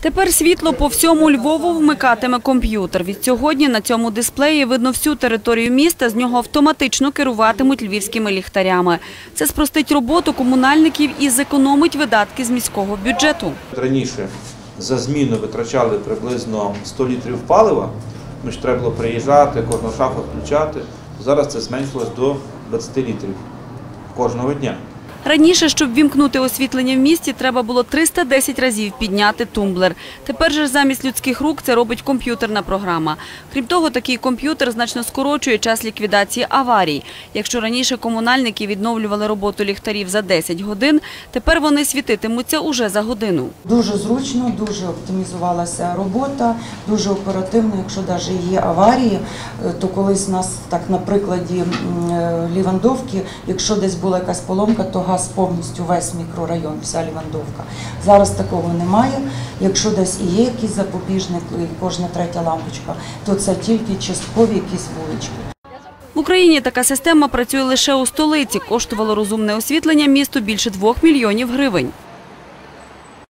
Тепер світло по всьому Львову вмикатиме комп'ютер. Від сьогодні на цьому дисплеї видно всю територію міста, з нього автоматично керуватимуть львівськими ліхтарями. Це спростить роботу комунальників і зекономить видатки з міського бюджету. Раніше за зміну витрачали приблизно 100 літрів палива, тому що треба було приїжджати, кожну шафу включати. Зараз це зменшилось до 20 літрів кожного дня. Раніше, щоб вімкнути освітлення в місті, треба було 310 разів підняти тумблер. Тепер же замість людських рук це робить комп'ютерна програма. Крім того, такий комп'ютер значно скорочує час ліквідації аварій. Якщо раніше комунальники відновлювали роботу ліхтарів за 10 годин, тепер вони світитимуться уже за годину. Дуже зручно, дуже оптимізувалася робота, дуже оперативно. Якщо навіть є аварії, е, то колись у нас так на прикладі е, Лівандовки, якщо десь була якась поломка, то газ повністю весь мікрорайон, вся Лівандовка. Зараз такого немає. Якщо десь і є якийсь запобіжник, кожна третя лампочка, то це тільки часткові якісь вулички. В Україні така система працює лише у столиці. Коштувало розумне освітлення місту більше двох мільйонів гривень.